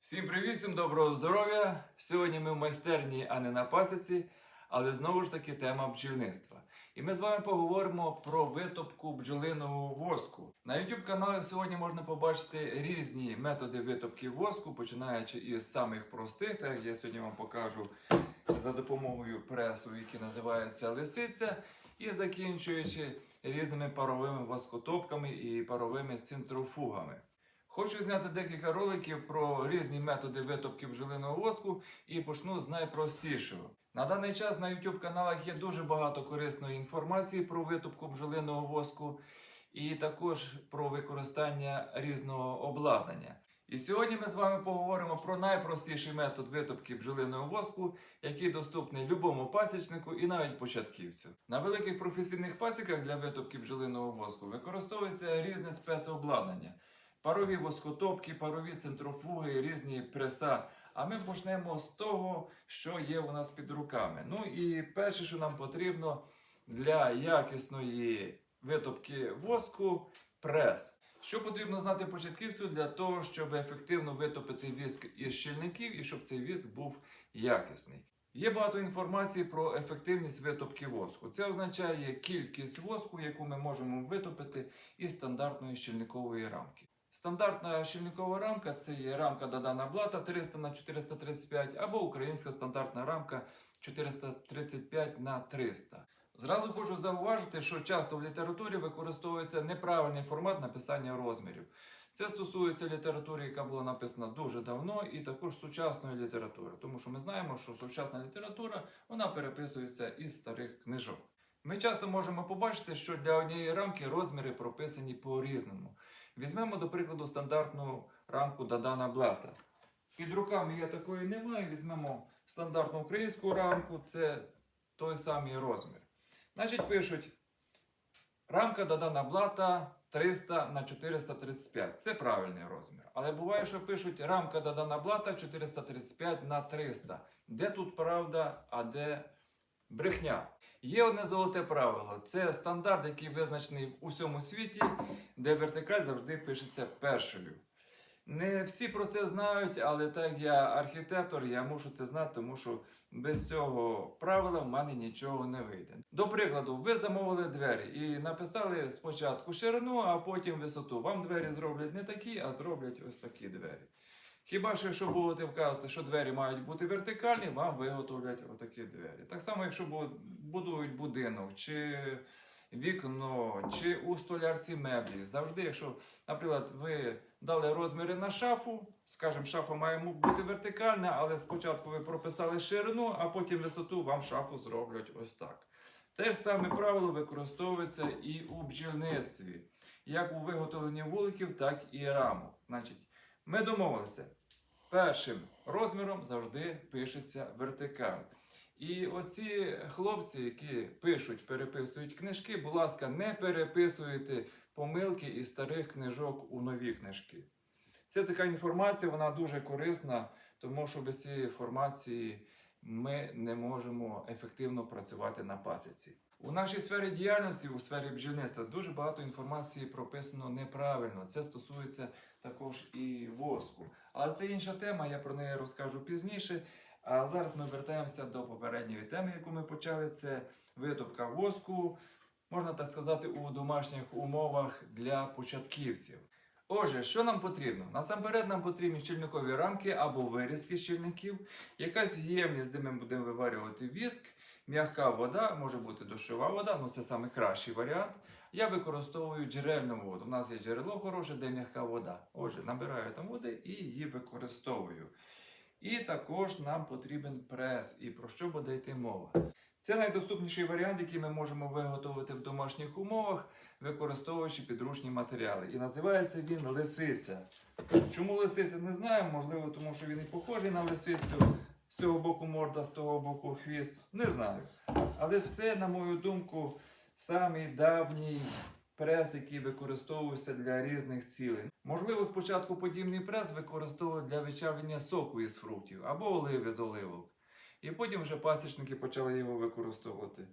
Всім привіт, всім доброго здоров'я! Сьогодні ми в майстерні, а не на пасіці, але знову ж таки тема бджільництва. І ми з вами поговоримо про витопку бджолиного воску. На YouTube каналі сьогодні можна побачити різні методи витопки воску, починаючи із самих простих, так я сьогодні вам покажу за допомогою пресу, який називається лисиця, і закінчуючи різними паровими воскотопками і паровими центрофугами. Хочу зняти декілька роликів про різні методи витопки бджолиного воску і почну з найпростішого. На даний час на YouTube каналах є дуже багато корисної інформації про витопку бджолиного воску і також про використання різного обладнання. І сьогодні ми з вами поговоримо про найпростіший метод витопки бджолиного воску, який доступний любому пасічнику і навіть початківцю. На великих професійних пасіках для витопки бджолиного воску використовується різне спецобладнання. Парові воскотопки, парові центрофуги, різні преса. А ми почнемо з того, що є у нас під руками. Ну і перше, що нам потрібно для якісної витопки воску прес. Що потрібно знати початківцю для того, щоб ефективно витопити віск із щільників і щоб цей віск був якісний. Є багато інформації про ефективність витопки воску. Це означає кількість воску, яку ми можемо витопити із стандартної щільникової рамки. Стандартна щільникова рамка це є рамка Дадана Блата 300 на 435 або українська стандартна рамка 435 на 300. Зразу хочу зауважити, що часто в літературі використовується неправильний формат написання розмірів. Це стосується літератури, яка була написана дуже давно, і також сучасної літератури, тому що ми знаємо, що сучасна література вона переписується із старих книжок. Ми часто можемо побачити, що для однієї рамки розміри прописані по-різному. Візьмемо, до прикладу, стандартну рамку Дадана Блата. Під руками я такої немає. Візьмемо стандартну українську рамку, це той самий розмір. Значить, пишуть рамка Дадана Блата 300 на 435. Це правильний розмір. Але буває, що пишуть рамка Дадана Блата 435 на 300. Де тут правда, а де брехня? Є одне золоте правило. Це стандарт, який визначений в усьому світі, де вертикаль завжди пишеться першою. Не всі про це знають, але так я архітектор, я мушу це знати, тому що без цього правила в мене нічого не вийде. До прикладу, ви замовили двері і написали спочатку ширину, а потім висоту. Вам двері зроблять не такі, а зроблять ось такі двері. Хіба що, якщо будете вказувати, що двері мають бути вертикальні, вам виготовлять отакі двері. Так само, якщо будують будинок, чи вікно, чи у столярці меблі. Завжди, якщо, наприклад, ви дали розміри на шафу, скажімо, шафа має бути вертикальна, але спочатку ви прописали ширину, а потім висоту, вам шафу зроблять ось так. Те ж саме правило використовується і у бджільництві, як у виготовленні вуликів, так і рамок. Значить, ми домовилися. Першим розміром завжди пишеться вертикаль. І ось ці хлопці, які пишуть, переписують книжки, будь ласка, не переписуйте помилки із старих книжок у нові книжки. Це така інформація, вона дуже корисна, тому що без цієї інформації ми не можемо ефективно працювати на пасіці. У нашій сфері діяльності, у сфері бджільництва, дуже багато інформації прописано неправильно. Це стосується також і воску. Але це інша тема, я про неї розкажу пізніше. А зараз ми вертаємося до попередньої теми, яку ми почали. Це витопка воску, можна так сказати, у домашніх умовах для початківців. Отже, що нам потрібно? Насамперед нам потрібні щільникові рамки або вирізки щільників, якась ємність, де ми будемо виварювати віск, м'яка вода, може бути дощова вода, ну це найкращий варіант. Я використовую джерельну воду. У нас є джерело хороше, де м'яка вода. Отже, набираю там води і її використовую. І також нам потрібен прес. І про що буде йти мова? Це найдоступніший варіант, який ми можемо виготовити в домашніх умовах, використовуючи підручні матеріали. І називається він лисиця. Чому лисиця не знаємо? Можливо, тому що він і похожий на лисицю. З цього боку морда, з того боку хвіст. Не знаю. Але це, на мою думку, самий давній прес, який використовувався для різних цілей. Можливо, спочатку подібний прес використовували для вичавлення соку із фруктів або оливи з оливок. І потім вже пасічники почали його використовувати.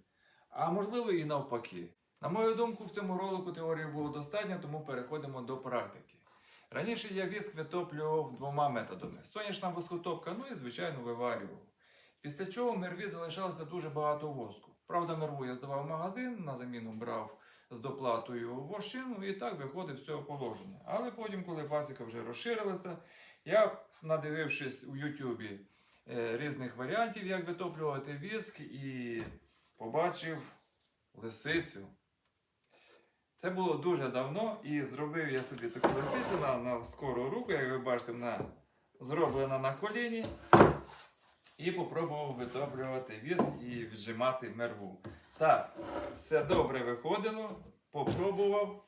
А можливо і навпаки. На мою думку, в цьому ролику теорії було достатньо, тому переходимо до практики. Раніше я віск витоплював двома методами: сонячна воскотопка, ну і звичайно виварював. Після чого в мерві залишалося дуже багато воску. Правда, мерву я здавав в магазин, на заміну брав з доплатою вощину і так виходив з цього положення. Але потім, коли пасіка вже розширилася, я, надивившись у Ютубі е, різних варіантів, як витоплювати віск, і побачив лисицю. Це було дуже давно, і зробив я собі таку лисицю на, на скору руку, як ви бачите, вона зроблена на коліні. І попробував витоплювати віск і віджимати мерву. Так, все добре виходило, попробував.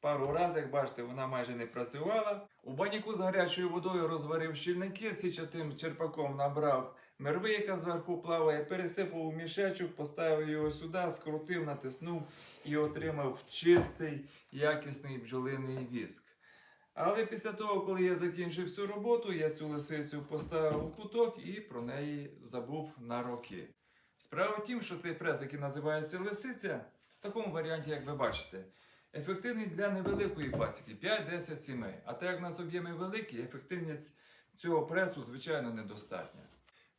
Пару разів, як бачите, вона майже не працювала. У баняку з гарячою водою розварив щільники, січатим черпаком набрав мерви, яка зверху плаває, пересипав у мішечок, поставив його сюди, скрутив, натиснув і отримав чистий, якісний бджолиний віск. Але після того, коли я закінчив всю роботу, я цю лисицю поставив у куток і про неї забув на роки. Справа в тім, що цей прес, який називається лисиця, в такому варіанті, як ви бачите, ефективний для невеликої пасіки 5-10 сімей. А так як в нас об'єми великі, ефективність цього пресу, звичайно, недостатня.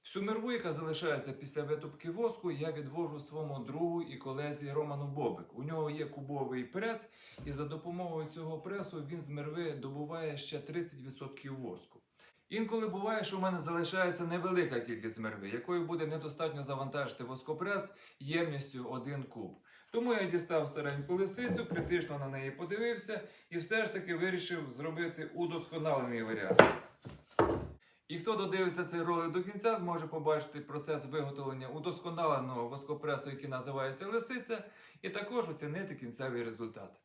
Всю мерву, яка залишається після витопки воску, я відвожу своєму другу і колезі Роману Бобик. У нього є кубовий прес, і за допомогою цього пресу він з мерви добуває ще 30% воску. Інколи буває, що в мене залишається невелика кількість мерви, якою буде недостатньо завантажити воскопрес ємністю 1 куб. Тому я дістав стареньку лисицю, критично на неї подивився і все ж таки вирішив зробити удосконалений варіант. І хто додивиться цей ролик до кінця, зможе побачити процес виготовлення удосконаленого воскопресу, який називається лисиця, і також оцінити кінцевий результат.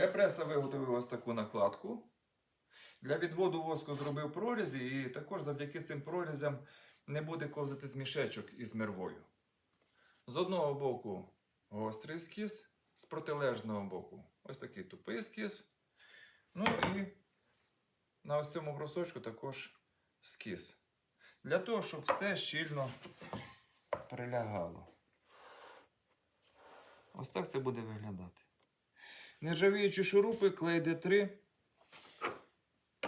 Для преса виготовив ось таку накладку. Для відводу воску зробив прорізі, і також завдяки цим прорізям не буде ковзати змішечок із мервою. З одного боку гострий скіс, з протилежного боку ось такий тупий скіс. Ну і на ось цьому брусочку також скіс. Для того, щоб все щільно прилягало. Ось так це буде виглядати. Нержавіючі шурупи, клей Д3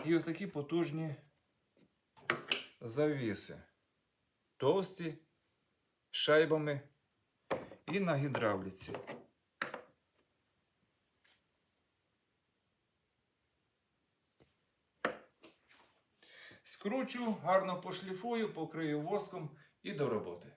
і ось такі потужні завіси. Товсті, шайбами і на гідравліці. Скручу, гарно пошліфую, покрию воском і до роботи.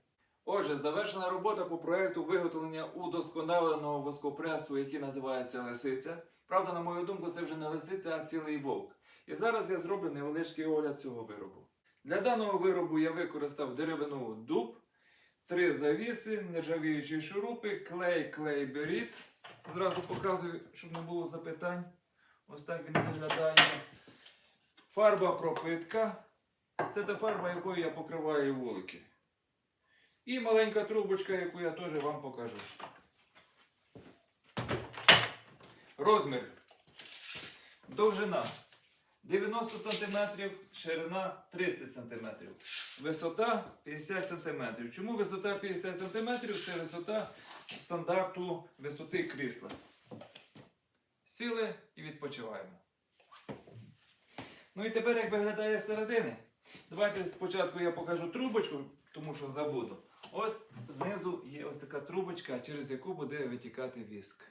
Отже, завершена робота по проекту виготовлення удосконаленого воскопресу, який називається лисиця. Правда, на мою думку, це вже не лисиця, а цілий вовк. І зараз я зроблю невеличкий огляд цього виробу. Для даного виробу я використав деревину дуб, три завіси, нержавіючі шурупи, клей, клей беріт. Зразу показую, щоб не було запитань. Ось так він виглядає. Фарба пропитка. Це та фарба, якою я покриваю вулики. І маленька трубочка, яку я теж вам покажу. Розмір. Довжина 90 см, ширина 30 см. Висота 50 см. Чому висота 50 см? Це висота стандарту висоти крісла. Сіли і відпочиваємо. Ну і тепер як виглядає середини. Давайте спочатку я покажу трубочку, тому що забуду. Ось знизу є ось така трубочка, через яку буде витікати віск.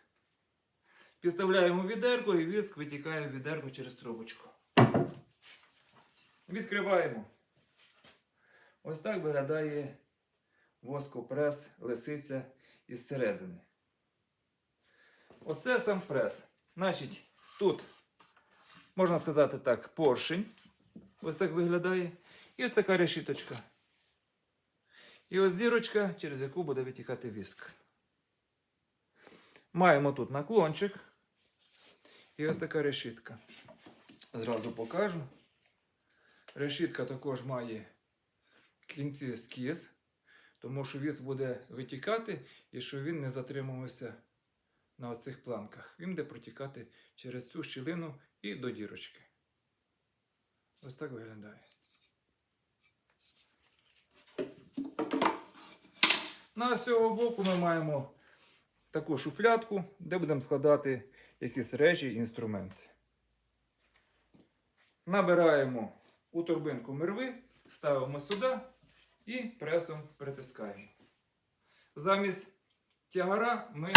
Підставляємо відерку і віск витікає в відерку через трубочку. Відкриваємо. Ось так виглядає воскопрес, лисиця із середини. Оце сам прес. Значить, тут, можна сказати так, поршень. Ось так виглядає. І ось така решіточка. І ось дірочка, через яку буде витікати віск. Маємо тут наклончик. І ось така решітка. Зразу покажу. Решітка також має кінці скіз, тому що віск буде витікати і щоб він не затримувався на оцих планках. Він буде протікати через цю щілину і до дірочки. Ось так виглядає. Ну, а з цього боку ми маємо таку шуфлятку, де будемо складати якісь речі інструменти. Набираємо у торбинку мерви, ставимо сюди і пресом притискаємо. Замість тягара ми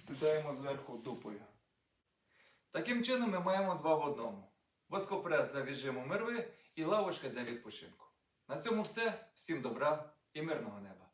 сідаємо зверху дупою. Таким чином ми маємо два в одному: воскопрес для віджиму мерви і лавочка для відпочинку. На цьому все. Всім добра і мирного неба!